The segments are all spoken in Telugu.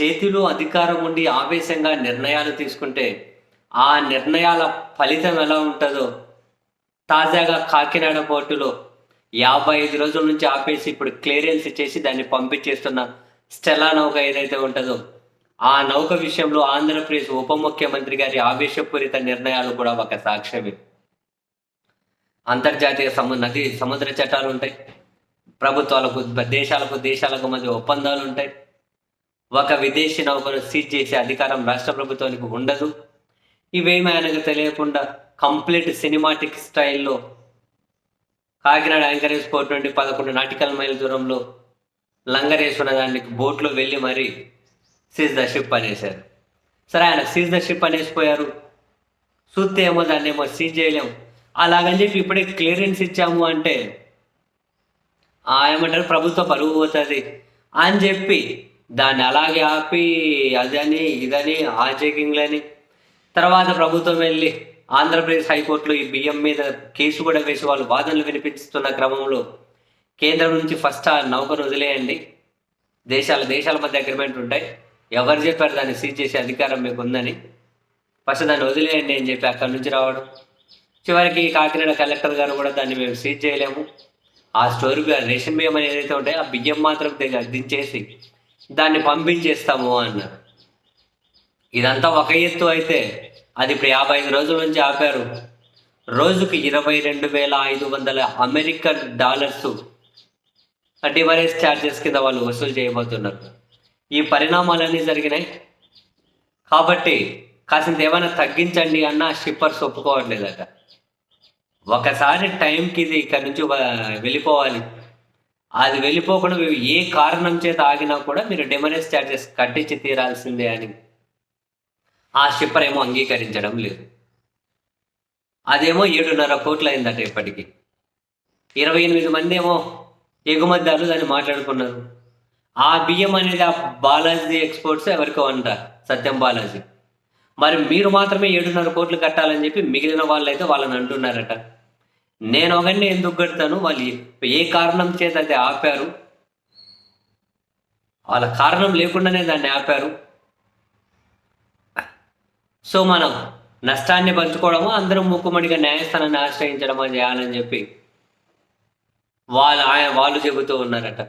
చేతిలో అధికారం ఉండి ఆవేశంగా నిర్ణయాలు తీసుకుంటే ఆ నిర్ణయాల ఫలితం ఎలా ఉంటుందో తాజాగా కాకినాడ పోర్టులో యాభై ఐదు రోజుల నుంచి ఆపేసి ఇప్పుడు క్లియరెన్స్ చేసి దాన్ని పంపించేస్తున్న స్టెలా నౌక ఏదైతే ఉంటుందో ఆ నౌక విషయంలో ఆంధ్రప్రదేశ్ ఉప ముఖ్యమంత్రి గారి ఆవేశపూరిత నిర్ణయాలు కూడా ఒక సాక్ష్యమే. అంతర్జాతీయ సము నది సముద్ర చట్టాలు ఉంటాయి. ప్రభుత్వాలకు దేశాలకు దేశాలకు మధ్య ఒప్పందాలు ఉంటాయి. ఒక విదేశీ నౌకను సీజ్ చేసే అధికారం రాష్ట్ర ప్రభుత్వానికి ఉండదు. ఇవేమి ఆయనకు తెలియకుండా కంప్లీట్ సినిమాటిక్ స్టైల్లో కాకినాడ యాంకరేజ్ పోర్ట్ నుండి పదకొండు నాటికల్ మైల్ దూరంలో లంగరేసుకున్న దానికి బోట్లో వెళ్ళి మరీ సీజ్ ద షిప్ అనేసారు సరే ఆయన సీజ్ ద షిప్ అనేసిపోయారు. చూస్తే ఏమో దాన్ని ఏమో సీజ్ చేయలేము. అలాగని చెప్పి ఇప్పుడే క్లియరెన్స్ ఇచ్చాము అంటే ఆ ఏమంటారు ప్రభుత్వ పరుగు పోతుంది అని చెప్పి దాన్ని అలాగే ఆపి అదని ఇదని ఆ చెకింగ్లని తర్వాత ప్రభుత్వం వెళ్ళి ఆంధ్రప్రదేశ్ హైకోర్టులో ఈ బియ్యం మీద కేసు కూడా వేసి వాళ్ళు వాదనలు వినిపిస్తున్న క్రమంలో కేంద్రం నుంచి ఫస్ట్ ఆ నౌకను వదిలేయండి. దేశాల దేశాల మధ్య అగ్రిమెంట్ ఉంటాయి. ఎవరు చెప్పారు దాన్ని సీజ్ చేసే అధికారం మీకు ఉందని? ఫస్ట్ దాన్ని వదిలేయండి అని చెప్పి అక్కడి నుంచి రావడం. చివరికి కాకినాడ కలెక్టర్ గారు కూడా దాన్ని మేము సీజ్ చేయలేము. ఆ స్టోర్ రేషన్ బియ్యం అనేది ఏదైతే ఉంటాయో ఆ బియ్యం మాత్రం దించేసి దాన్ని పంపించేస్తాము అన్నారు ఇదంతా ఒక ఎత్తు అయితే అది ఇప్పుడు యాభై ఐదు రోజుల నుంచి ఆపారు. రోజుకి ఇరవై రెండు వేల ఐదు వందల అమెరికన్ డాలర్స్ డివరేజ్ ఛార్జెస్ కింద వాళ్ళు వసూలు చేయబోతున్నారు. ఈ పరిణామాలన్నీ జరిగినాయి. కాబట్టి కాసింత ఏమైనా తగ్గించండి అన్న షిప్పర్స్ ఒప్పుకోవట్లేదట. ఒకసారి టైంకి ఇది ఇక్కడ నుంచి వెళ్ళిపోవాలి. అది వెళ్ళిపోకుండా ఏ కారణం చేత ఆగినా కూడా మీరు డెమరేజ్ ఛార్జెస్ కట్టించి తీరాల్సిందే అని ఆ షిప్పర్ ఏమో అంగీకరించడం లేదు. అదేమో ఏడున్నర కోట్లు అయిందట ఇప్పటికి. ఇరవై ఎనిమిది మంది ఏమో ఎగుమతిదారులు దాన్ని మాట్లాడుకున్నారు. ఆ బియ్యం అనేది ఆ బాలాజీ ఎక్స్పోర్ట్స్ ఎవరికో అంట సత్యం బాలాజీ. మరి మీరు మాత్రమే ఏడున్నర కోట్లు కట్టాలని చెప్పి మిగిలిన వాళ్ళైతే వాళ్ళని అంటున్నారట. నేను ఒకరిని ఎందుకు కడతాను వాళ్ళు ఏ కారణం చేత అయితే ఆపారు? వాళ్ళ కారణం లేకుండానే దాన్ని ఆపారు? సో మనం నష్టాన్ని పంచుకోవడము అందరం ముక్కుమడిగా న్యాయస్థానాన్ని ఆశ్రయించడమో చేయాలని చెప్పి వాళ్ళు ఆయన వాళ్ళు చెబుతూ ఉన్నారట.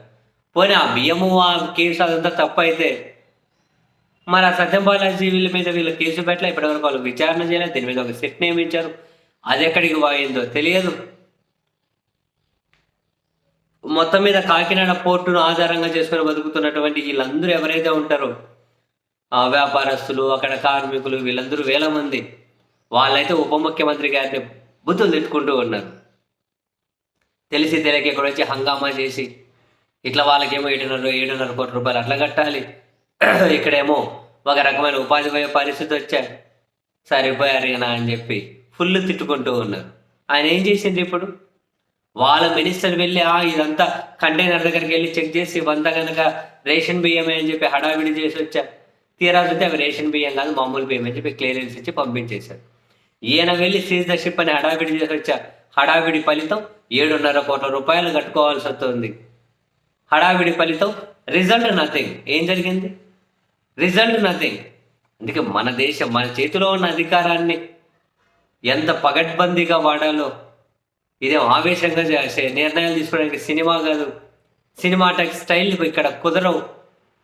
పోనీ ఆ బియ్యము ఆ కేసు అదంతా తప్పు అయితే మరి ఆ సత్యం బాలాజీ వీళ్ళ మీద వీళ్ళ కేసు పెట్టలే ఇప్పటివరకు వాళ్ళు విచారణ చేయలేదు. దీని మీద ఒక సెట్ నియమించారు అది ఎక్కడికి పోయిందో తెలియదు. మొత్తం మీద కాకినాడ పోర్టును ఆధారంగా చేసుకుని బతుకుతున్నటువంటి వీళ్ళందరూ ఎవరైతే ఉంటారో ఆ వ్యాపారస్తులు అక్కడ కార్మికులు వీళ్ళందరూ వేల మంది. వాళ్ళైతే ఉప ముఖ్యమంత్రి గారిని బుద్ధులు తిట్టుకుంటూ ఉన్నారు. తెలిసి తెలియక ఇక్కడ వచ్చి హంగామా చేసి ఇట్లా వాళ్ళకేమో ఏడున్నర ఏడున్నర కోట్ల రూపాయలు అట్లా కట్టాలి. ఇక్కడేమో ఒక రకమైన ఉపాధి పోయే పరిస్థితి వచ్చా సరిపోయారు అని చెప్పి ఫుల్ తిట్టుకుంటూ ఉన్నారు. ఆయన ఏం చేసింది ఇప్పుడు? వాళ్ళ మినిస్టర్ వెళ్ళి ఆ ఇదంతా కంటైనర్ దగ్గరికి వెళ్ళి చెక్ చేసి వంద కనుక రేషన్ బియ్యమే అని చెప్పి హడావిడి చేసి వచ్చా. తీరా చూస్తే అవి రేషన్ బియ్యం కాదు మామూలు బియ్యం అని చెప్పి క్లియరెన్స్ ఇచ్చి పంపించేశారు. ఈయన వెళ్ళి సీజ్ ద షిప్ అని హడావిడి చేసి వచ్చా. హడావిడి ఫలితం ఏడున్నర కోట్ల రూపాయలు కట్టుకోవాల్సి వస్తుంది. హడావిడి ఫలితం రిజల్ట్ నథింగ్ ఏం జరిగింది? రిజల్ట్ నథింగ్ అందుకే మన దేశం మన చేతిలో ఉన్న అధికారాన్ని ఎంత పగడ్బందీగా వాడాలో. ఇదేం ఆవేశంగా చేసే నిర్ణయాలు తీసుకోవడానికి సినిమా కాదు. సినిమాటిక్ స్టైల్ ఇక్కడ కుదరవు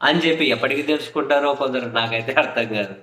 అని చెప్పి ఎప్పటికీ తెలుసుకుంటారో కొందరు నాకైతే అర్థం కాదు.